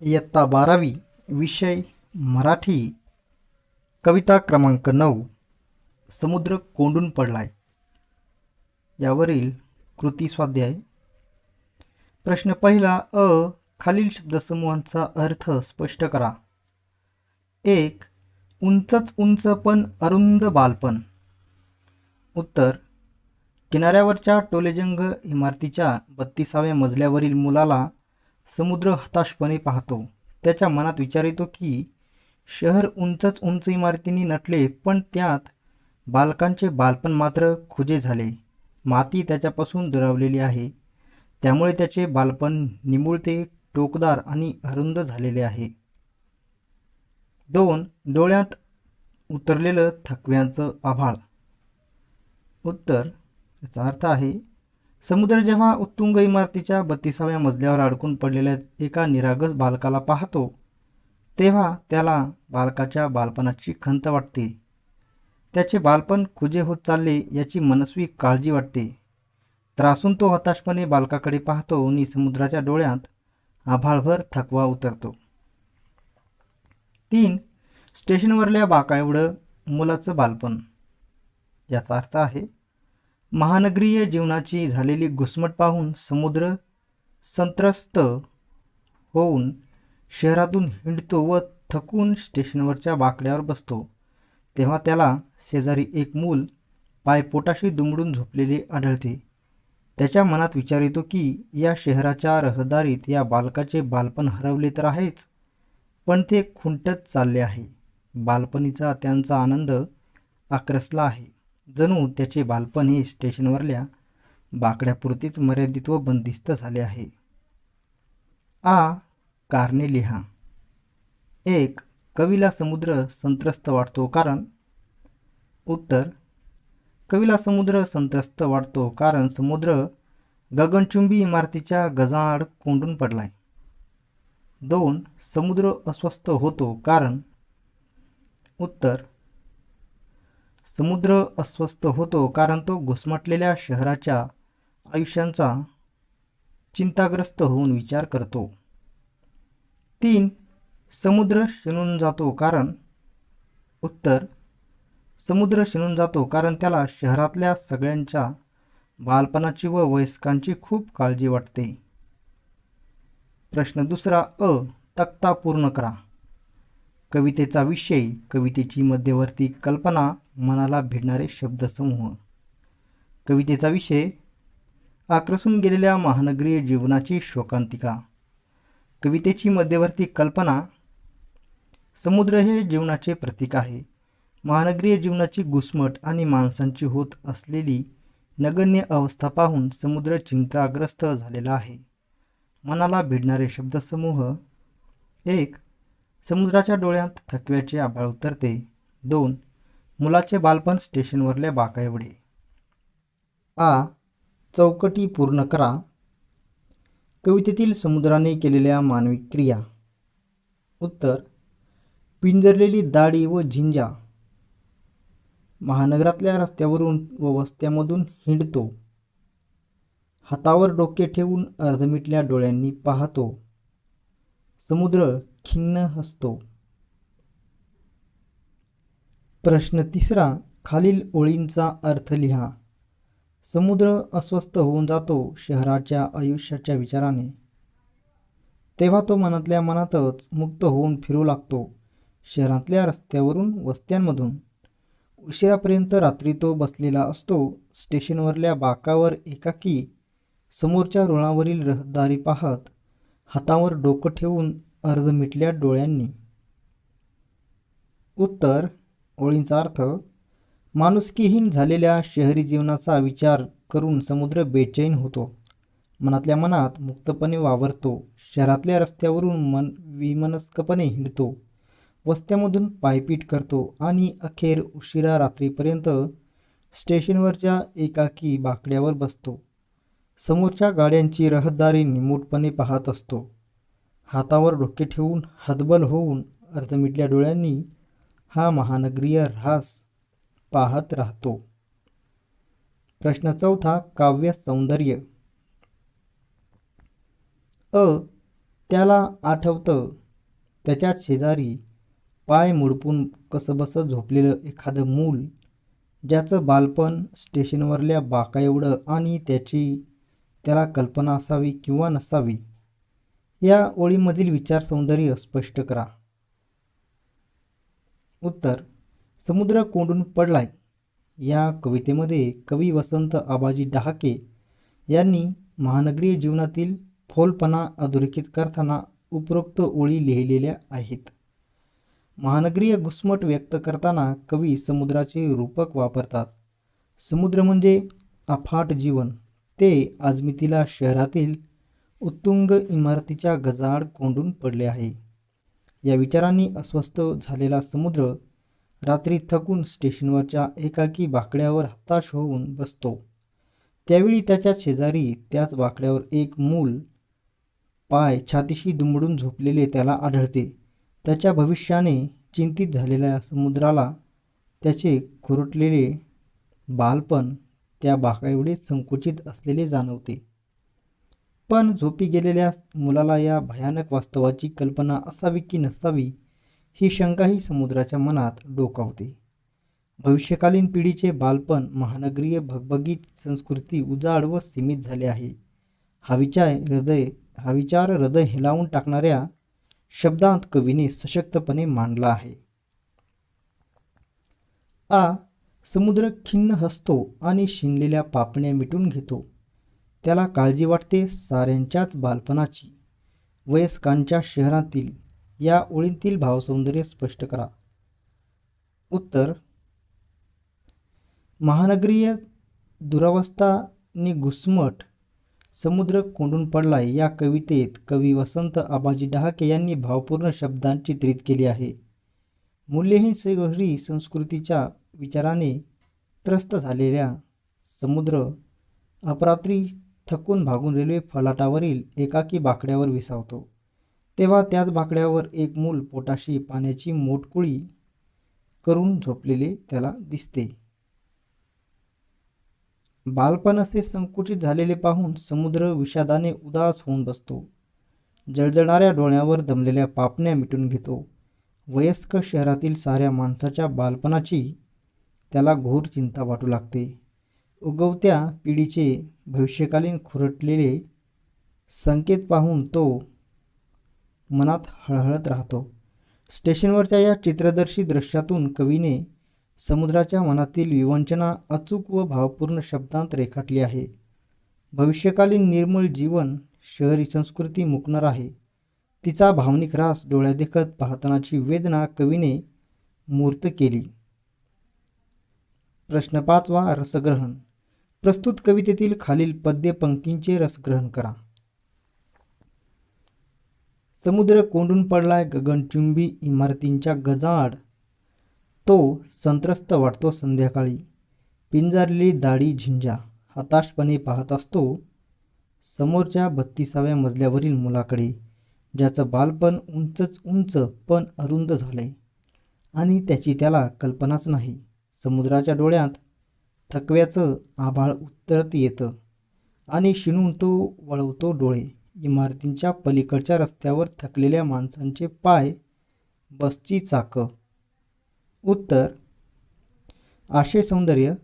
इयत्ता बारावी विषय मराठी कविता क्रमांक नऊ समुद्र कोंडून पडलाय. यावरील कृती स्वाध्याय. प्रश्न पहिला अ खालील शब्दसमूहांचा अर्थ स्पष्ट करा. एक उंचच उंच पण अरुंद बालपण. उत्तर किनाऱ्यावरच्या टोलेजंग इमारतीच्या बत्तीसाव्या मजल्यावरील मुलाला समुद्र हताशपणे पाहतो. त्याच्या मनात विचार येतो की शहर उंचच उंच इमारतींनी नटले पण त्यात बालकांचे बालपण मात्र खुजे झाले. माती त्याच्यापासून दुरावलेली आहे. त्यामुळे त्याचे बालपण निमुळते टोकदार आणि अरुंद झालेले आहे. दोन डोळ्यात उतरलेलं थकव्यांचं आभाळ. उत्तर याचा अर्थ आहे समुद्र जेव्हा उत्तुंग इमारतीच्या बत्तीसाव्या मजल्यावर अडकून पडलेल्या एका निरागस बालकाला पाहतो तेव्हा त्याला बालकाच्या बालपणाची खंत वाटते. त्याचे बालपण खुजे होत चालले याची मनस्वी काळजी वाटते. त्रासून तो हताशपणे बालकाकडे पाहतो आणि समुद्राच्या डोळ्यात आभाळभर थकवा उतरतो. तीन स्टेशनवरल्या बाका एवढं मुलाचं बालपण. याचा अर्थ आहे महानगरीय जीवनाची झालेली घुसमट पाहून समुद्र संत्रस्त होऊन शहरातून हिंडतो व थकून स्टेशनवरच्या बाकड्यावर बसतो. तेव्हा त्याला शेजारी एक मूल पायपोटाशी दुमडून झोपलेले आढळते. त्याच्या मनात विचार येतो की या शहराच्या रहदारीत या बालकाचे बालपण हरवले तर आहेच पण ते खुंटत चालले आहे. बालपणीचा त्यांचा आनंद आक्रसला आहे. जणू त्याचे बालपण हे स्टेशनवरल्या बाकड्यापुरतीच मर्यादित व बंदिस्त झाले आहे. आ. कारणे लिहा. एक. कवीला समुद्र संत्रस्त वाटतो कारण उत्तर. कवीला समुद्र संत्रस्त वाटतो कारण समुद्र गगनचुंबी इमारतीच्या गजाआड कोंडून पडलाय. दोन. समुद्र अस्वस्थ होतो कारण उत्तर. समुद्र अस्वस्थ होतो कारण तो घुसमटलेल्या शहराच्या आयुष्यांचा चिंताग्रस्त होऊन विचार करतो. तीन समुद्र शिणून जातो कारण उत्तर समुद्र शिणून जातो कारण त्याला शहरातल्या सगळ्यांच्या बालपणाची व वयस्कांची खूप काळजी वाटते. प्रश्न दुसरा अ तक्ता पूर्ण करा. कवितेचा विषय कवितेची मध्यवर्ती कल्पना मनाला भिडणारे शब्दसमूह. कवितेचा विषय आक्रसून गेलेल्या महानगरीय जीवनाची शोकांतिका. कवितेची मध्यवर्ती कल्पना समुद्र हे जीवनाचे प्रतीक आहे. महानगरीय जीवनाची घुसमट आणि माणसांची होत असलेली नगण्य अवस्था पाहून समुद्र चिंताग्रस्त झालेला आहे. मनाला भिडणारे शब्दसमूह एक समुद्राच्या डोळ्यात थकव्याचे आभाळ उतरते. दोन मुलाचे बालपण स्टेशनवरल्या बाकाएवढे आ चौकटी पूर्ण करा. कवितेतील समुद्राने केलेल्या मानवी क्रिया. उत्तर पिंजरलेली दाढी व झिंजा. महानगरातल्या रस्त्यावरून व वस्त्यामधून हिंडतो. हातावर डोके ठेवून अर्धमिटल्या डोळ्यांनी पाहतो. समुद्र खिन्न हसतो प्रश्न तिसरा खालील ओळींचा अर्थ लिहा. समुद्र अस्वस्थ होऊन जातो शहराच्या आयुष्याच्या विचाराने. तेव्हा तो मनातल्या मनातच मुक्त होऊन फिरू लागतो शहरातल्या रस्त्यावरून वस्त्यांमधून. उशिरापर्यंत रात्री तो बसलेला असतो स्टेशनवरल्या बाकावर एकाकी समोरच्या रुळावरील रहदारी पाहत हातावर डोकं ठेवून अर्ध मिटल्या डोळ्यांनी. उत्तर ओळींचा अर्थ माणुसकीहीन झालेल्या शहरी जीवनाचा विचार करून समुद्र बेचैन होतो. मनातल्या मनात मुक्तपणे वावरतो. शहरातल्या रस्त्यावरून मन विमनस्कपणे हिंडतो. वस्त्यामधून पायपीट करतो आणि अखेर उशिरा रात्रीपर्यंत स्टेशनवरच्या एकाकी बाकड्यावर बसतो. समोरच्या गाड्यांची रहदारी निमूटपणे पाहत असतो. हातावर डोके ठेवून हतबल होऊन अर्धमिटल्या डोळ्यांनी हा महानगरीय ऱ्हास पाहत राहतो. प्रश्न चौथा काव्य सौंदर्य. अ त्याला आठवतं त्याच्या शेजारी पाय मुडपून कसबसं झोपलेलं एखादं मूल ज्याचं बालपण स्टेशनवरल्या बाकाएवढं आणि त्याची त्याला कल्पना असावी किंवा नसावी या ओळीमधील विचार सौंदर्य स्पष्ट करा. उत्तर समुद्र कोंडून पडलाय. या कवितेमध्ये कवी वसंत आबाजी डहाके यांनी महानगरीय जीवनातील फोलपणा अधोरेखित करताना उपरोक्त ओळी लिहिलेल्या आहेत. महानगरीय घुसमट व्यक्त करताना कवी समुद्राचे रूपक वापरतात. समुद्र म्हणजे अफाट जीवन. ते आजमितीला शहरातील उत्तुंग इमारतीच्या गजाआड कोंडून पडले आहे. या विचारांनी अस्वस्थ झालेला समुद्र रात्री थकून स्टेशनवरच्या एकाकी बाकड्यावर हताश होऊन बसतो. त्यावेळी त्याच्या शेजारी त्याच बाकड्यावर एक मूल पाय छातीशी दुमडून झोपलेले त्याला आढळते. त्याच्या भविष्याने चिंतित झालेल्या समुद्राला त्याचे खुरटलेले बालपण त्या बाकाएवढे संकुचित असलेले जाणवते. पण झोपी गेलेल्या मुलाला या भयानक वास्तवाची कल्पना असावी की नसावी ही शंकाही समुद्राच्या मनात डोकावते. भविष्यकालीन पिढीचे बालपण महानगरीय भगभगीत संस्कृती उजाड व सीमित झाले आहे. हा विचार हृदय हा विचार हृदय हिलावून टाकणाऱ्या शब्दांत कवीने सशक्तपणे मांडला आहे. आ. समुद्र खिन्न हसतो आणि शिनलेल्या पापण्या मिटून घेतो. त्याला काळजी वाटते साऱ्यांच्याच बालपणाची. वयस्कांच्या शहरातील या ओळींतील भावसौंदर्य स्पष्ट करा. उत्तर महानगरीय दुरावस्थाने घुसमट समुद्र कोंडून पडलाय या कवितेत कवी वसंत आबाजी डहाके यांनी भावपूर्ण शब्दांत चित्रित केली आहे. मूल्यहीन शहरी संस्कृतीच्या विचाराने त्रस्त झालेल्या समुद्र अपरात्री थकून भागून रेल्वे फलाटावरील एकाकी बाकड्यावर विसावतो. तेव्हा त्याच बाकड्यावर एक मूल पोटाशी पाण्याची मोटकुळी करून झोपलेले त्याला दिसते. बालपण असे संकुचित झालेले पाहून समुद्र विषादाने उदास होऊन बसतो. जळजळणाऱ्या डोळ्यावर दमलेल्या पापण्या मिटून घेतो. वयस्क शहरातील साऱ्या माणसाच्या बालपणाची त्याला घोर चिंता वाटू लागते. उगवत्या पिढीचे भविष्यकालीन खुरटलेले संकेत पाहून तो मनात हळहळत राहतो. स्टेशनवरच्या या चित्रदर्शी दृश्यातून कवीने समुद्राच्या मनातील विवंचना अचूक व भावपूर्ण शब्दांत रेखाटली आहे. भविष्यकालीन निर्मळ जीवन शहरी संस्कृती मुकणार आहे. तिचा भावनिक रास डोळ्यादेखत पाहतानाची वेदना कवीने मूर्त केली. प्रश्न पाचवा रसग्रहण. प्रस्तुत कवितेतील खालील पद्य पंक्तींचे रसग्रहण करा. समुद्र कोंडून पडलाय गगनचुंबी इमारतींच्या गजाआड. तो संत्रस्त वाटतो संध्याकाळी. पिंजारलेली दाढी झिंजा. हताशपणे पाहत असतो समोरच्या बत्तीसाव्या मजल्यावरील मुलाकडे ज्याचं बालपण उंचच उंच पण अरुंद झालंय. आणि त्याची त्याला कल्पनाच नाही. समुद्राच्या डोळ्यात थकव्याचं आभाळ उतरत येतं आणि शिणून तो वळवतो डोळे. इमारतींच्या पलीकडच्या रस्त्यावर थकलेल्या माणसांचे पाय बसची चाकं. उत्तर आशय सौंदर्य.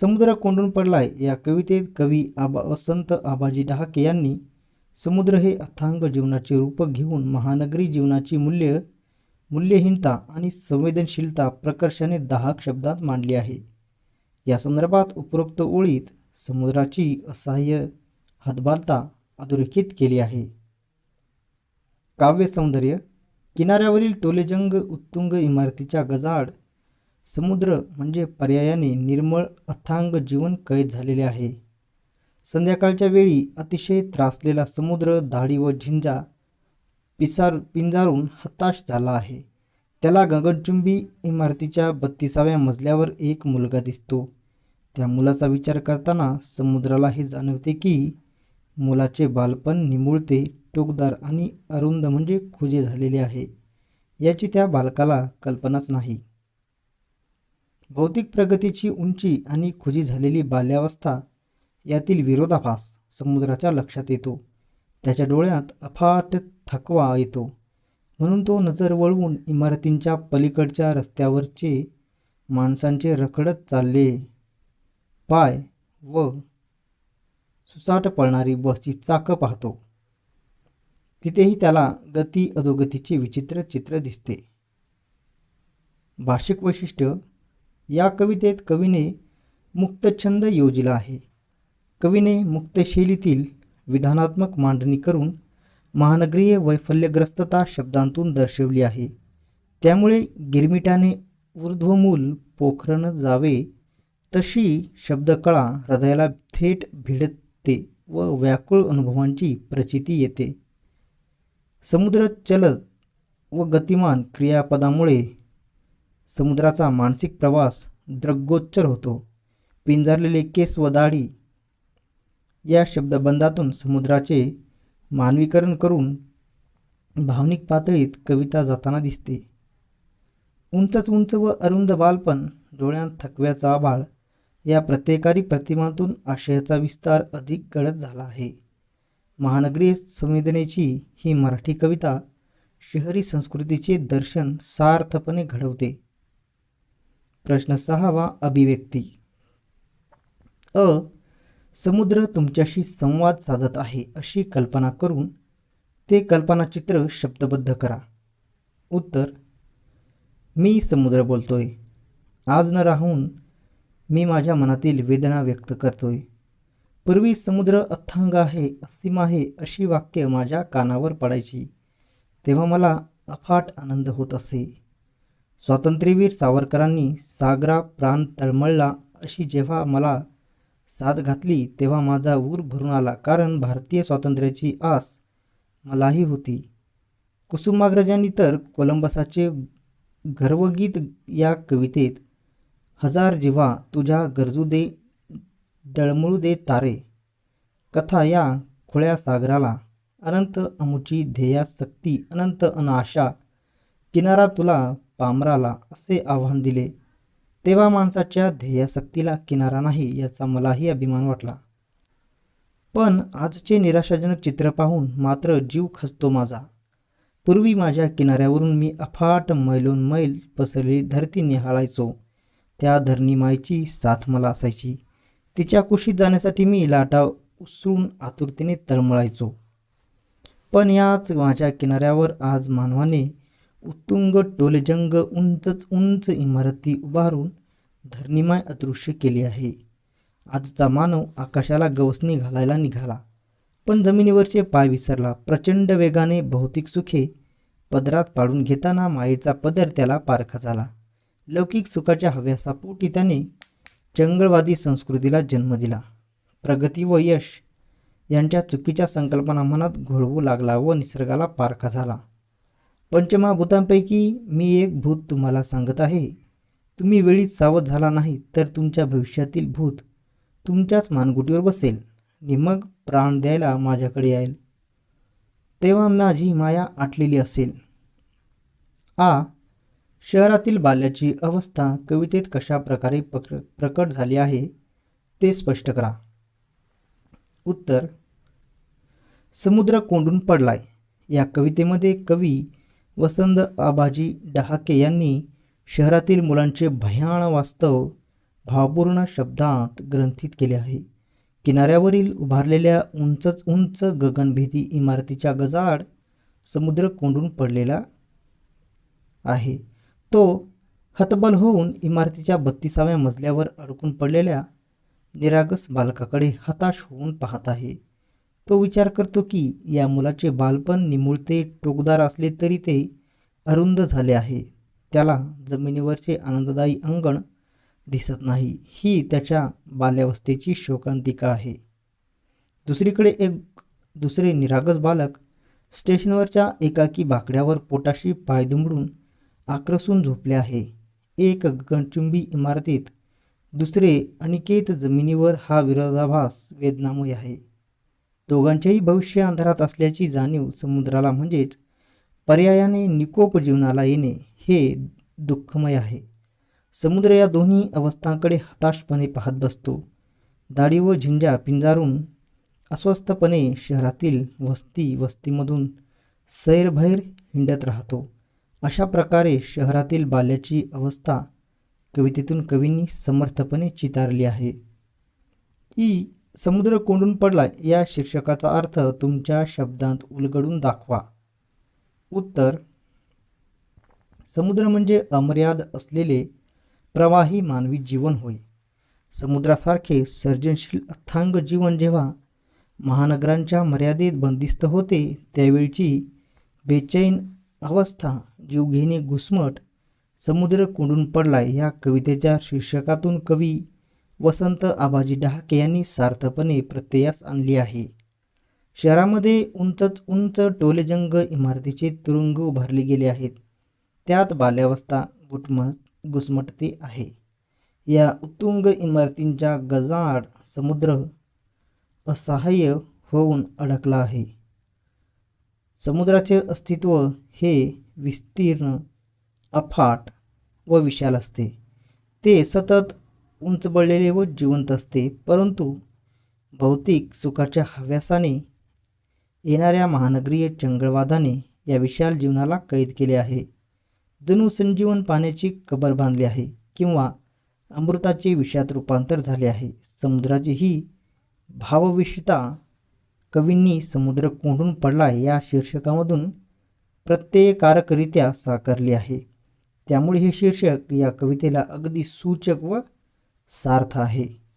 समुद्र कोंडून पडलाय या कवितेत कवी आबा वसंत आबाजी डहाके यांनी समुद्र हे अथांग जीवनाचे रूप घेऊन महानगरी जीवनाची मूल्य मूल्यहीनता आणि संवेदनशीलता प्रकर्षाने दाहक शब्दात मांडली आहे. या संदर्भात उपरोक्त ओळीत समुद्राची असहाय्य हातबालता अधोरेखित केली आहे. काव्य सौंदर्य किनाऱ्यावरील टोलेजंग उत्तुंग इमारतीच्या गजाड समुद्र म्हणजे पर्यायाने निर्मळ अथांग जीवन कैद झालेले आहे. संध्याकाळच्या वेळी अतिशय त्रासलेला समुद्र दाढी व झिंजा पिसार पिंजारून हताश झाला आहे. त्याला गगनचुंबी इमारतीच्या बत्तीसाव्या मजल्यावर एक मुलगा दिसतो. त्या मुलाचा विचार करताना समुद्राला हे जाणवते की मुलाचे बालपण निमुळते टोकदार आणि अरुंद म्हणजे खुजे झालेले आहे. याची त्या बालकाला कल्पनाच नाही. भौतिक प्रगतीची उंची आणि खुजी झालेली बाल्यावस्था यातील विरोधाभास समुद्राच्या लक्षात येतो. त्याच्या डोळ्यात अफाट थकवा येतो. म्हणून तो नजर वळवून इमारतींच्या पलीकडच्या रस्त्यावरचे माणसांचे रखडत चालले. पाय व सुसाट पळणारी बसची चाकं पाहतो. तिथेही त्याला गती अधोगतीचे विचित्र चित्र दिसते. भाषिक वैशिष्ट्य या कवितेत कवीने मुक्तछंद योजिला आहे. कवीने मुक्तशैलीतील विधानात्मक मांडणी करून महानगरीय वैफल्यग्रस्तता शब्दांतून दर्शवली आहे. त्यामुळे गिरमिटाने ऊर्ध्वमूल पोखरण जावे तशी शब्दकळा हृदयाला थेट भिडते व व्याकुळ अनुभवांची प्रचिती येते. समुद्र चलत व गतिमान क्रियापदामुळे समुद्राचा मानसिक प्रवास द्रग्गोच्चर होतो. पिंजारलेले केस व दाढी या शब्दबंधातून समुद्राचे मानवीकरण करून भावनिक पातळीत कविता जाताना दिसते. उंचच उंच व अरुंद बालपण डोळ्यांत थकव्याचा आभाळ या प्रत्येकारी प्रतिमातून आशयाचा विस्तार अधिक गडद झाला आहे. महानगरी संवेदनेची ही मराठी कविता शहरी संस्कृतीचे दर्शन सार्थपणे घडवते. प्रश्न सहावा अभिव्यक्ती. अ. समुद्र तुमच्याशी संवाद साधत आहे अशी कल्पना करून ते कल्पनाचित्र शब्दबद्ध करा. उत्तर मी समुद्र बोलतोय. आज न राहून मी माझ्या मनातील वेदना व्यक्त करतोय. पूर्वी समुद्र अथांग आहे असीम आहे अशी वाक्य माझ्या कानावर पडायची. तेव्हा मला अफाट आनंद होत असे. स्वातंत्र्यवीर सावरकरांनी सागरा प्राण तळमळला अशी जेव्हा मला साथ घातली तेव्हा माझा ऊर भरून आला कारण भारतीय स्वातंत्र्याची आस मलाही होती. कुसुमाग्रजांनी तर कोलंबसाचे गर्वगीत या कवितेत हजार जेव्हा तुझ्या गरजू दे डळमळू दे तारे कथा या खुळ्या सागराला अनंत अमुची ध्येयासक्ती अनंत अनाशा किनारा तुला पामराला असे आव्हान दिले. तेव्हा माणसाच्या ध्येयासक्तीला किनारा नाही याचा मलाही अभिमान वाटला. पण आजचे निराशाजनक चित्र पाहून मात्र जीव खचतो माझा. पूर्वी माझ्या किनाऱ्यावरून मी अफाट मैलोन मैल पसरलेली धरती निहाळायचो. त्या धरणीमाईची साथ मला असायची. तिच्या कुशीत जाण्यासाठी मी लाटा उसळून आतुरतेने तळमळायचो. पण याच माझ्या किनाऱ्यावर आज मानवाने उत्तुंग टोलेजंग उंचच उंच इमारती उभारून धरणीमाय अदृश्य केली आहे. आजचा मानव आकाशाला गवसणी घालायला निघाला. पण जमिनीवरचे पाय विसरला. प्रचंड वेगाने भौतिक सुखे पदरात पाडून घेताना मायेचा पदर त्याला पारखा झाला. लौकिक सुखाच्या हव्यासापोटी त्याने चंगळवादी संस्कृतीला जन्म दिला. प्रगती व यश यांच्या चुकीच्या संकल्पना मनात घोळवू लागला व निसर्गाला पारखा झाला. पंचमहाभूतांपैकी मी एक भूत तुम्हाला सांगत आहे. तुम्ही वेळीच सावध झाला नाही तर तुमच्या भविष्यातील भूत तुमच्याच मानगुटीवर बसेल आणि मग प्राण द्यायला माझ्याकडे येईल. तेव्हा माझी माया आटलेली असेल. आ शहरातील बाल्याची अवस्था कवितेत कशा प्रकारे प्रक प्रकट झाली आहे ते स्पष्ट करा. उत्तर समुद्र कोंडून पडलाय. या कवितेमध्ये कवी वसंत आबाजी डहाके यांनी शहरातील मुलांचे भयाण वास्तव भावपूर्ण शब्दात ग्रंथित केले आहे. किनाऱ्यावरील उभारलेल्या उंचच उंच गगनभेदी इमारतीच्या गजाड समुद्र कोंडून पडलेला आहे. तो हतबल होऊन इमारतीच्या बत्तीसाव्या मजल्यावर अडकून पडलेल्या निरागस बालकाकडे हताश होऊन पाहत आहे. तो विचार करतो की या मुलाचे बालपण निमुळते टोकदार असले तरी ते अरुंद झाले आहे. त्याला जमिनीवरचे आनंददायी अंगण दिसत नाही. ही त्याच्या बाल्यावस्थेची शोकांतिका आहे. दुसरीकडे एक दुसरे निरागस बालक स्टेशनवरच्या एकाकी बाकड्यावर पोटाशी पाय दुमडून आक्रसून झोपले आहे. एक गणचुंबी इमारतीत दुसरे अनिकेत जमिनीवर हा विरोधाभास वेदनामय आहे. दोघांचेही भविष्य अंधारात असल्याची जाणीव समुद्राला म्हणजेच पर्यायाने निकोप जीवनाला येणे हे दुःखमय आहे. समुद्र या दोन्ही अवस्थांकडे हताशपणे पाहत बसतो. दाढी व झिंजा पिंजारून अस्वस्थपणे शहरातील वस्ती वस्तीमधून सैरभैर हिंडत राहतो. अशा प्रकारे शहरातील बाल्याची अवस्था कवितेतून कवींनी समर्थपणे चितारली आहे. ई. समुद्र कोंडून पडला या शीर्षकाचा अर्थ तुमच्या शब्दांत उलगडून दाखवा. उत्तर समुद्र म्हणजे अमर्याद असलेले प्रवाही मानवी जीवन होय. समुद्रासारखे सर्जनशील अथांग जीवन जेव्हा महानगरांच्या मर्यादेत बंदिस्त होते त्यावेळची बेचैन अवस्था जीवघेणे घुसमट समुद्र कोंडून पडला या कवितेच्या शीर्षकातून कवी वसंत आबाजी डहाके यांनी सार्थपणे प्रत्ययास आणली आहे. शहरामध्ये उंचच उंच टोलेजंग इमारतीचे तुरुंग उभारले गेले आहेत. त्यात बाल्यावस्था गुटम घुसमटते आहे. या उत्तुंग इमारतींच्या गजाआड समुद्र असहाय्य होऊन अडकला आहे. समुद्राचे अस्तित्व हे विस्तीर्ण अफाट व विशाल असते. ते सतत उंच बळलेले व जिवंत असते. परंतु भौतिक सुखाच्या हव्यासाने येणाऱ्या महानगरीय चंगळवादाने या विशाल जीवनाला कैद केले आहे. जणू संजीवन पाण्याची कबर बांधली आहे किंवा अमृताचे विषात रूपांतर झाले आहे. समुद्राची ही भावविषता कवींनी समुद्र कोंडून पडला या शीर्षकामधून प्रत्ययकारकरित्या साकारली आहे. त्यामुळे हे शीर्षक या कवितेला अगदी सूचक व सार्थ आहे.